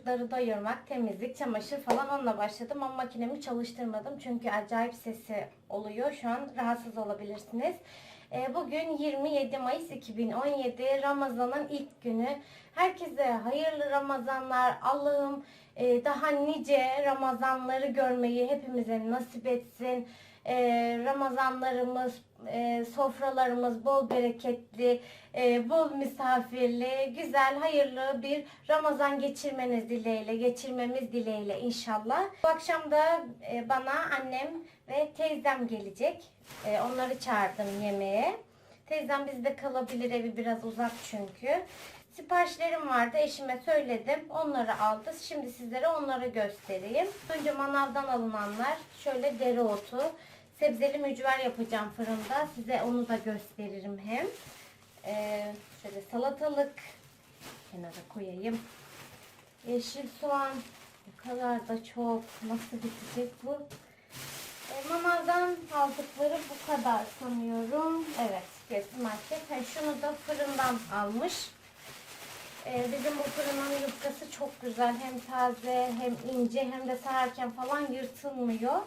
Çocukları doyurmak, temizlik, çamaşır falan onunla başladım ama makinemi çalıştırmadım çünkü acayip sesi oluyor. Şu an rahatsız olabilirsiniz. Ee, bugün 27 Mayıs 2017 Ramazan'ın ilk günü. Herkese hayırlı Ramazanlar. Allah'ım e, daha nice Ramazanları görmeyi hepimize nasip etsin. Ee, Ramazanlarımız, e, sofralarımız bol bereketli, e, bol misafirli, güzel, hayırlı bir Ramazan geçirmeniz dileğiyle, geçirmemiz dileğiyle inşallah. Bu akşam da e, bana annem ve teyzem gelecek. E, onları çağırdım yemeğe. Teyzem bizde kalabilir, evi biraz uzak çünkü. Siparişlerim vardı, eşime söyledim. Onları aldı. Şimdi sizlere onları göstereyim. Önce manavdan alınanlar, şöyle dereotu, sebzeli mücver yapacağım fırında. Size onu da gösteririm hem. Ee, şöyle salatalık kenara koyayım. Yeşil soğan ne kadar da çok. Nasıl bitecek bu? E, manavdan aldıkları bu kadar sanıyorum. Evet, Gezdi Market. Ha, şunu da fırından almış. E, bizim bu fırının yufkası çok güzel. Hem taze hem ince hem de sararken falan yırtılmıyor.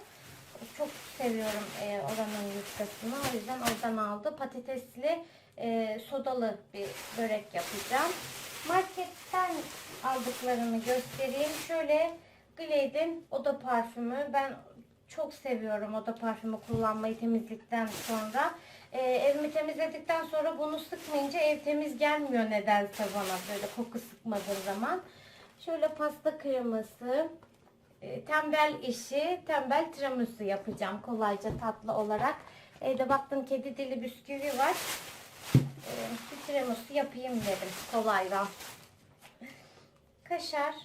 Çok seviyorum e, oranın yufkasını. O yüzden oradan aldı. Patatesli e, sodalı bir börek yapacağım. Marketten aldıklarını göstereyim. Şöyle Glade'in oda parfümü. Ben çok seviyorum oda parfümü kullanmayı temizlikten sonra. Ee, evimi temizledikten sonra bunu sıkmayınca ev temiz gelmiyor nedense bana böyle koku sıkmadığım zaman. Şöyle pasta kreması, e, tembel işi, tembel tiramisu yapacağım kolayca tatlı olarak. Evde baktım kedi dili bisküvi var. E, bir tiramisu yapayım dedim kolaydan. Kaşar,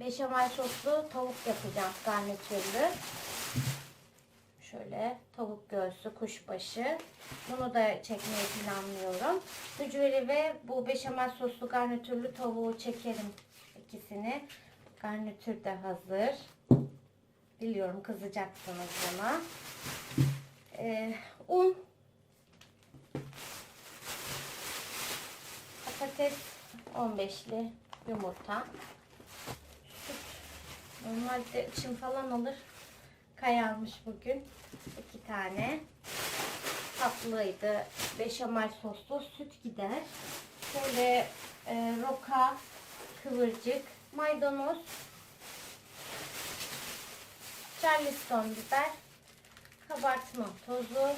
beşamel soslu tavuk yapacağım garnitürlü. Şöyle tavuk göğsü, kuşbaşı. Bunu da çekmeyi planlıyorum. Mücveri ve bu beşamel soslu garnitürlü tavuğu çekerim ikisini. Garnitür de hazır. Biliyorum kızacaksınız bana. Ee, un. Patates 15'li yumurta. Süt. Normalde çim falan alır. Kayalmış bugün. iki tane. Tatlıydı. Beşamel soslu süt gider. Şöyle e, roka, kıvırcık, maydanoz, charleston biber, kabartma tozu,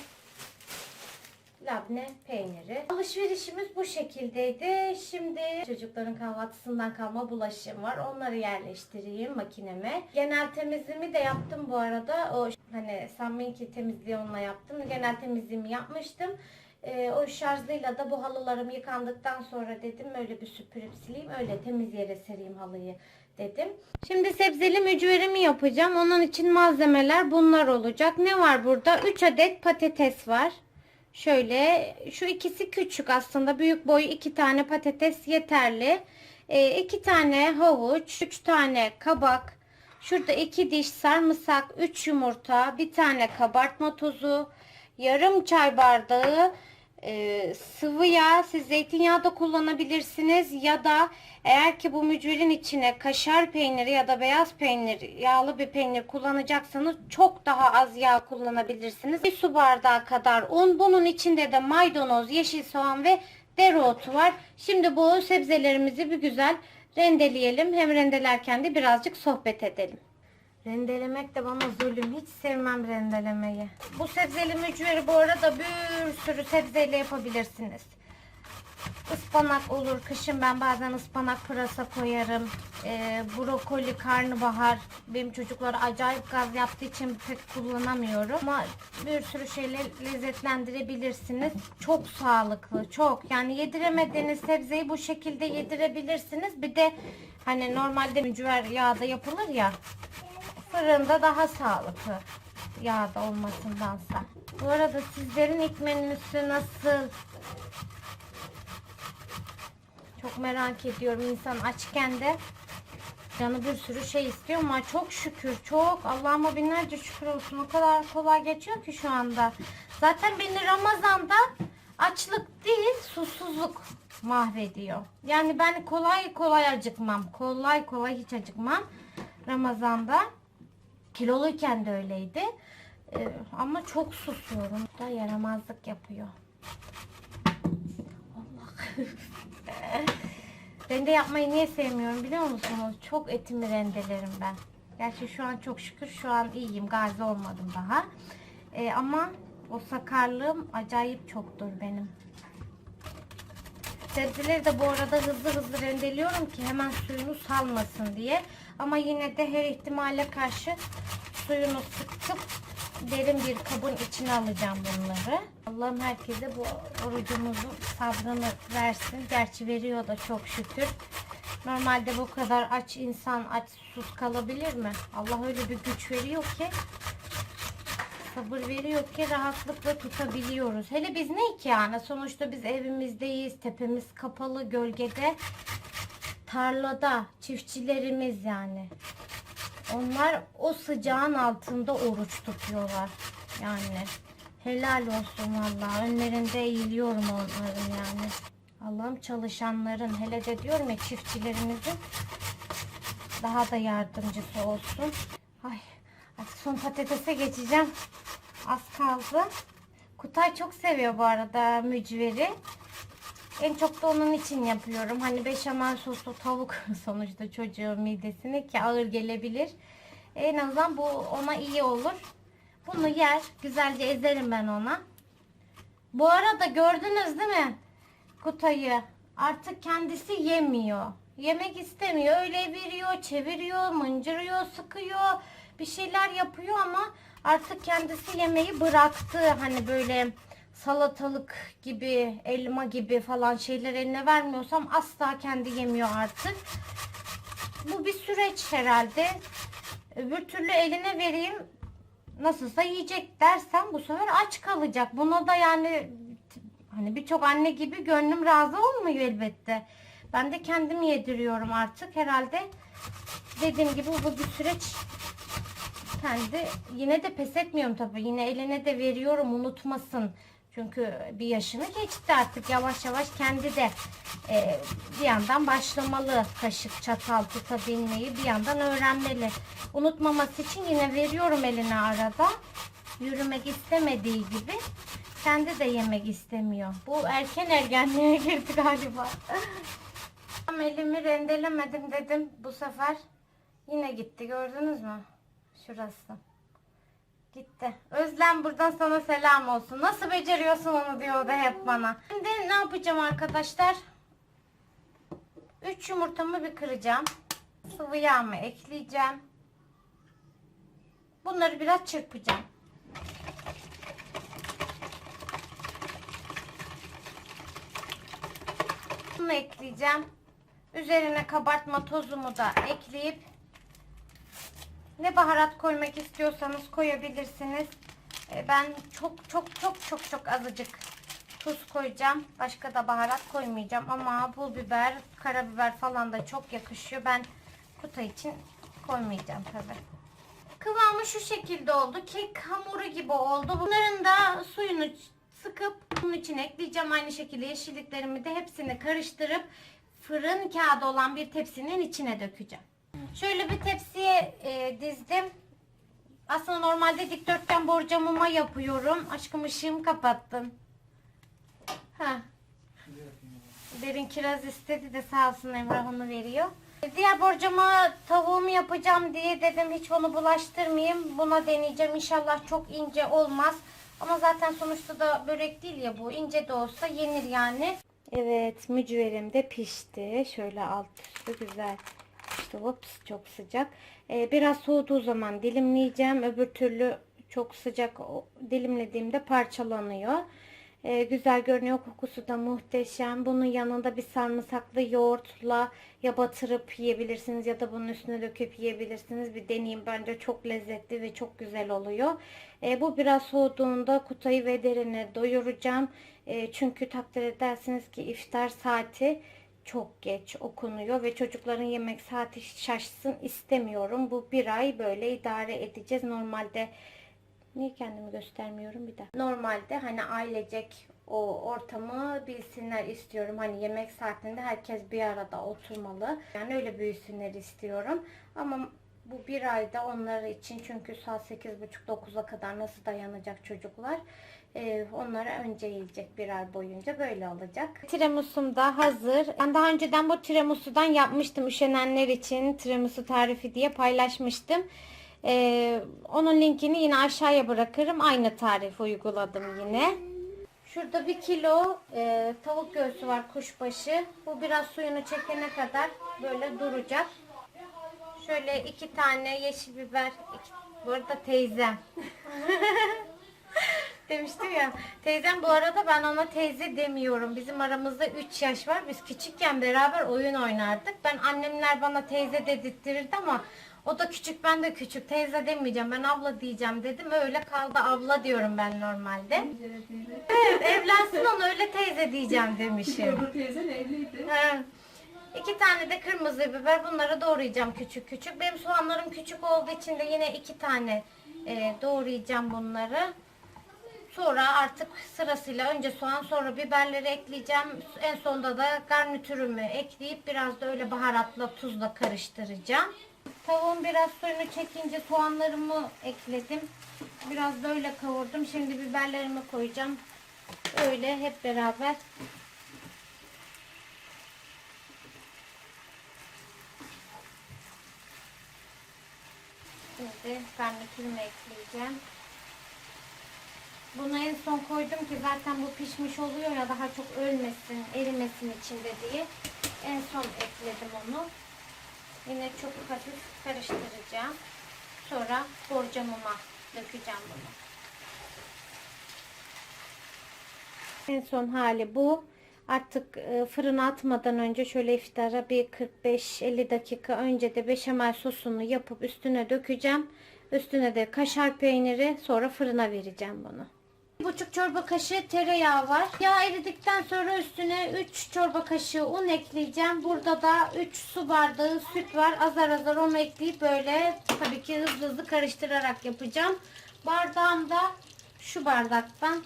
labne peyniri. Alışverişimiz bu şekildeydi. Şimdi çocukların kahvaltısından kalma bulaşığım var. Onları yerleştireyim makineme. Genel temizliğimi de yaptım bu arada. O hani Samminki temizliği onunla yaptım. Genel temizliğimi yapmıştım. Ee, o şarjlıyla da bu halılarım yıkandıktan sonra dedim öyle bir süpürüp sileyim. Öyle temiz yere sereyim halıyı dedim. Şimdi sebzeli mücverimi yapacağım. Onun için malzemeler bunlar olacak. Ne var burada? 3 adet patates var. Şöyle şu ikisi küçük aslında büyük boyu iki tane patates yeterli. E, iki tane havuç, üç tane kabak, şurada iki diş sarımsak, üç yumurta, bir tane kabartma tozu, yarım çay bardağı e, sıvı yağ. Siz zeytinyağı da kullanabilirsiniz ya da eğer ki bu mücverin içine kaşar peyniri ya da beyaz peynir, yağlı bir peynir kullanacaksanız çok daha az yağ kullanabilirsiniz. Bir su bardağı kadar un. Bunun içinde de maydanoz, yeşil soğan ve dereotu var. Şimdi bu sebzelerimizi bir güzel rendeleyelim. Hem rendelerken de birazcık sohbet edelim. Rendelemek de bana zulüm. Hiç sevmem rendelemeyi. Bu sebzeli mücveri bu arada bir sürü sebzeyle yapabilirsiniz. Ispanak olur. Kışın ben bazen ıspanak pırasa koyarım. Ee, brokoli, karnabahar. Benim çocuklar acayip gaz yaptığı için pek kullanamıyorum. Ama bir sürü şeyle lezzetlendirebilirsiniz. Çok sağlıklı. Çok. Yani yediremediğiniz sebzeyi bu şekilde yedirebilirsiniz. Bir de hani normalde mücver yağda yapılır ya. Fırında daha sağlıklı. Yağda olmasındansa. Bu arada sizlerin ilk menüsü nasıl? Çok merak ediyorum insan açken de. Canı bir sürü şey istiyor ama çok şükür çok Allah'ıma binlerce şükür olsun o kadar kolay geçiyor ki şu anda. Zaten beni Ramazan'da açlık değil susuzluk mahvediyor. Yani ben kolay kolay acıkmam. Kolay kolay hiç acıkmam. Ramazan'da kiloluyken de öyleydi. Ee, ama çok susuyorum. Da yaramazlık yapıyor. Allah. Rende yapmayı niye sevmiyorum biliyor musunuz? Çok etimi rendelerim ben. Gerçi şu an çok şükür şu an iyiyim. Gazi olmadım daha. Ee, ama o sakarlığım acayip çoktur benim. Sebzeleri de bu arada hızlı hızlı rendeliyorum ki hemen suyunu salmasın diye. Ama yine de her ihtimale karşı suyunu sıkıp derin bir kabın içine alacağım bunları. Allah'ım herkese bu orucumuzun sabrını versin. Gerçi veriyor da çok şükür. Normalde bu kadar aç insan aç sus kalabilir mi? Allah öyle bir güç veriyor ki sabır veriyor ki rahatlıkla tutabiliyoruz. Hele biz ne ki yani? Sonuçta biz evimizdeyiz, tepemiz kapalı, gölgede, tarlada, çiftçilerimiz yani. Onlar o sıcağın altında oruç tutuyorlar. Yani helal olsun valla. Önlerinde eğiliyorum onların yani. Allah'ım çalışanların hele de diyorum ya çiftçilerimizin daha da yardımcısı olsun. Ay, artık son patatese geçeceğim. Az kaldı. Kutay çok seviyor bu arada mücveri. En çok da onun için yapıyorum. Hani beşamel soslu tavuk sonuçta çocuğun midesine ki ağır gelebilir. En azından bu ona iyi olur. Bunu yer. Güzelce ezerim ben ona. Bu arada gördünüz değil mi? Kutayı. Artık kendisi yemiyor. Yemek istemiyor. Öyle veriyor, çeviriyor, mıncırıyor, sıkıyor. Bir şeyler yapıyor ama artık kendisi yemeği bıraktı. Hani böyle salatalık gibi, elma gibi falan şeyler eline vermiyorsam asla kendi yemiyor artık. Bu bir süreç herhalde. Öbür türlü eline vereyim nasılsa yiyecek dersem bu sefer aç kalacak. Buna da yani hani birçok anne gibi gönlüm razı olmuyor elbette. Ben de kendim yediriyorum artık herhalde. Dediğim gibi bu bir süreç kendi yine de pes etmiyorum tabii. Yine eline de veriyorum unutmasın. Çünkü bir yaşını geçti artık yavaş yavaş kendi de e, bir yandan başlamalı kaşık çatal tutabilmeyi bir yandan öğrenmeli. Unutmaması için yine veriyorum eline arada. Yürümek istemediği gibi kendi de yemek istemiyor. Bu erken ergenliğe girdi galiba. Elimi rendelemedim dedim bu sefer yine gitti gördünüz mü? Şurası. Gitti. Özlem buradan sana selam olsun. Nasıl beceriyorsun onu diyor da hep bana. Şimdi ne yapacağım arkadaşlar? 3 yumurtamı bir kıracağım. Sıvı yağımı ekleyeceğim. Bunları biraz çırpacağım. Bunu ekleyeceğim. Üzerine kabartma tozumu da ekleyip ne baharat koymak istiyorsanız koyabilirsiniz. Ee, Ben çok çok çok çok çok azıcık tuz koyacağım. Başka da baharat koymayacağım ama pul biber, karabiber falan da çok yakışıyor. Ben kutu için koymayacağım tabi. Kıvamı şu şekilde oldu. Kek hamuru gibi oldu. Bunların da suyunu sıkıp bunun içine ekleyeceğim. Aynı şekilde yeşilliklerimi de hepsini karıştırıp fırın kağıdı olan bir tepsinin içine dökeceğim. Şöyle bir tepsiye e, dizdim. Aslında normalde dikdörtgen borcamıma yapıyorum. Aşkım ışığımı kapattın. Ha. Derin kiraz istedi de sağ olsun Emrah onu veriyor. Diğer borcama tavuğumu yapacağım diye dedim hiç onu bulaştırmayayım. Buna deneyeceğim. İnşallah çok ince olmaz. Ama zaten sonuçta da börek değil ya bu. İnce de olsa yenir yani. Evet mücverim de pişti. Şöyle alt üstü güzel. İşte ups çok sıcak. Ee, biraz soğuduğu zaman dilimleyeceğim. Öbür türlü çok sıcak dilimlediğimde parçalanıyor. Ee, güzel görünüyor. Kokusu da muhteşem. Bunun yanında bir sarımsaklı yoğurtla ya batırıp yiyebilirsiniz ya da bunun üstüne döküp yiyebilirsiniz. Bir deneyin. Bence çok lezzetli ve çok güzel oluyor. Ee, bu biraz soğuduğunda kutayı ve derini doyuracağım. Ee, çünkü takdir edersiniz ki iftar saati çok geç okunuyor ve çocukların yemek saati şaşsın istemiyorum. Bu bir ay böyle idare edeceğiz. Normalde niye kendimi göstermiyorum bir daha. Normalde hani ailecek o ortamı bilsinler istiyorum. Hani yemek saatinde herkes bir arada oturmalı. Yani öyle büyüsünler istiyorum. Ama bu bir ayda onlar için çünkü saat 8.30-9'a kadar nasıl dayanacak çocuklar? Ee, onlara önce yiyecek bir ay boyunca böyle olacak. Tiramisum da hazır. Ben daha önceden bu tiramisu'dan yapmıştım üşenenler için tiramisu tarifi diye paylaşmıştım. Ee, onun linkini yine aşağıya bırakırım. Aynı tarifi uyguladım yine. Şurada bir kilo e, tavuk göğsü var kuşbaşı. Bu biraz suyunu çekene kadar böyle duracak. Şöyle iki tane yeşil biber. Iki, bu arada teyzem. Demiştim ya. Teyzem bu arada ben ona teyze demiyorum. Bizim aramızda 3 yaş var. Biz küçükken beraber oyun oynardık. Ben annemler bana teyze dedirttirirdi ama o da küçük ben de küçük. Teyze demeyeceğim ben abla diyeceğim dedim. Öyle kaldı abla diyorum ben normalde. Evet evlensin onu öyle teyze diyeceğim demişim. Öbür teyzen evliydi. He. İki tane de kırmızı biber. Bunları doğrayacağım küçük küçük. Benim soğanlarım küçük olduğu için de yine iki tane e, doğrayacağım bunları. Sonra artık sırasıyla önce soğan sonra biberleri ekleyeceğim. En sonunda da garnitürümü ekleyip biraz da öyle baharatla tuzla karıştıracağım. Tavuğun biraz suyunu çekince soğanlarımı ekledim. Biraz böyle kavurdum. Şimdi biberlerimi koyacağım. Öyle hep beraber Şimdi garnitürümü ekleyeceğim. Bunu en son koydum ki zaten bu pişmiş oluyor ya daha çok ölmesin, erimesin içinde diye. En son ekledim onu. Yine çok hafif karıştıracağım. Sonra borcamıma dökeceğim bunu. En son hali bu. Artık e, fırına atmadan önce şöyle iftara bir 45-50 dakika önce de beşamel sosunu yapıp üstüne dökeceğim. Üstüne de kaşar peyniri sonra fırına vereceğim bunu. Buçuk çorba kaşığı tereyağı var. Yağ eridikten sonra üstüne 3 çorba kaşığı un ekleyeceğim. Burada da 3 su bardağı süt var. Azar azar onu ekleyip böyle tabii ki hızlı hızlı karıştırarak yapacağım. Bardağım da şu bardaktan.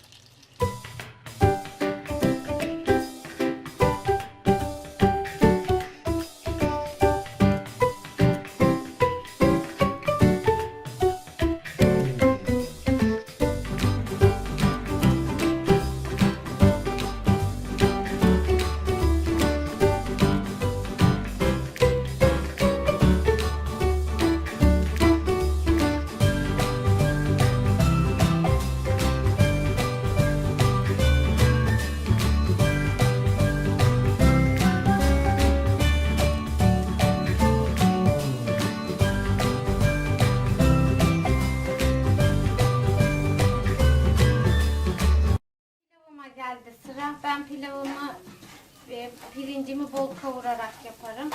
Bol kavurarak yaparım.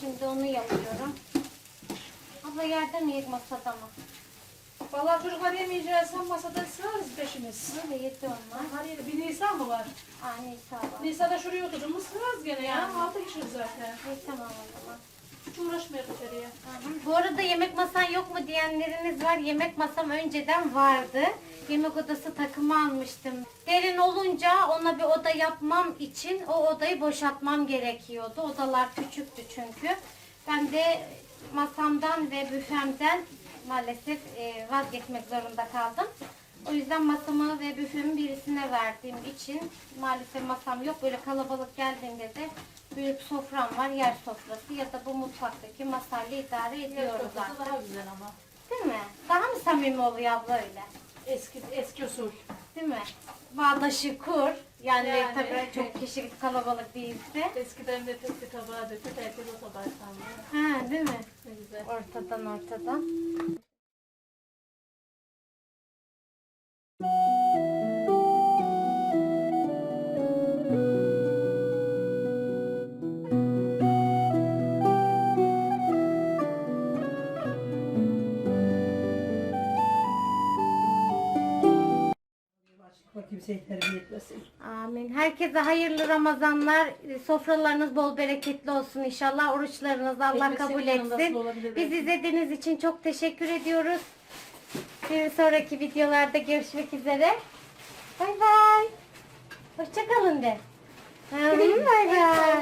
Şimdi onu yapıyorum. Abla yerde mi yiyek masada mı? Vallahi çocuklar yemeyeceğiz. Sen masada sığarız peşimiz. Öyle yedi onlar. Yerde bir Nisan mı var? Aa Nisa var. Nisa'da şuraya oturdum. Sığarız gene ya. Altı kişiyiz zaten. İyi tamam o zaman. Hiç içeriye. Aha. Bu arada yemek masan yok mu diyenleriniz var. Yemek masam önceden vardı. Yemek odası takımı almıştım. Derin olunca ona bir oda yapmam için o odayı boşaltmam gerekiyordu. Odalar küçüktü çünkü. Ben de masamdan ve büfemden maalesef e, vazgeçmek zorunda kaldım. O yüzden masamı ve büfemi birisine verdiğim için maalesef masam yok. Böyle kalabalık geldiğinde de büyük sofram var, yer sofrası ya da bu mutfaktaki masayla idare ediyoruz artık. daha güzel ama. Değil mi? Daha mı samimi oluyor abla öyle? Eski eski usul. Değil mi? Bağdaşı kur. Yani, Yani. tabii çok kişi kalabalık değilse. Eskiden de tepsi tabağı döküp herkes o tabağı sandı. Ha, değil mi? Ne güzel. Ortadan ortadan. Kimseyi terbiye etmesin. Amin. Herkese hayırlı Ramazanlar. Sofralarınız bol bereketli olsun inşallah. Oruçlarınız Allah Ekmek kabul etsin. nasıl olabilir Biz belki? izlediğiniz için çok teşekkür ediyoruz. Bir sonraki videolarda görüşmek üzere. Bay bay. Hoşçakalın de. Bay bay.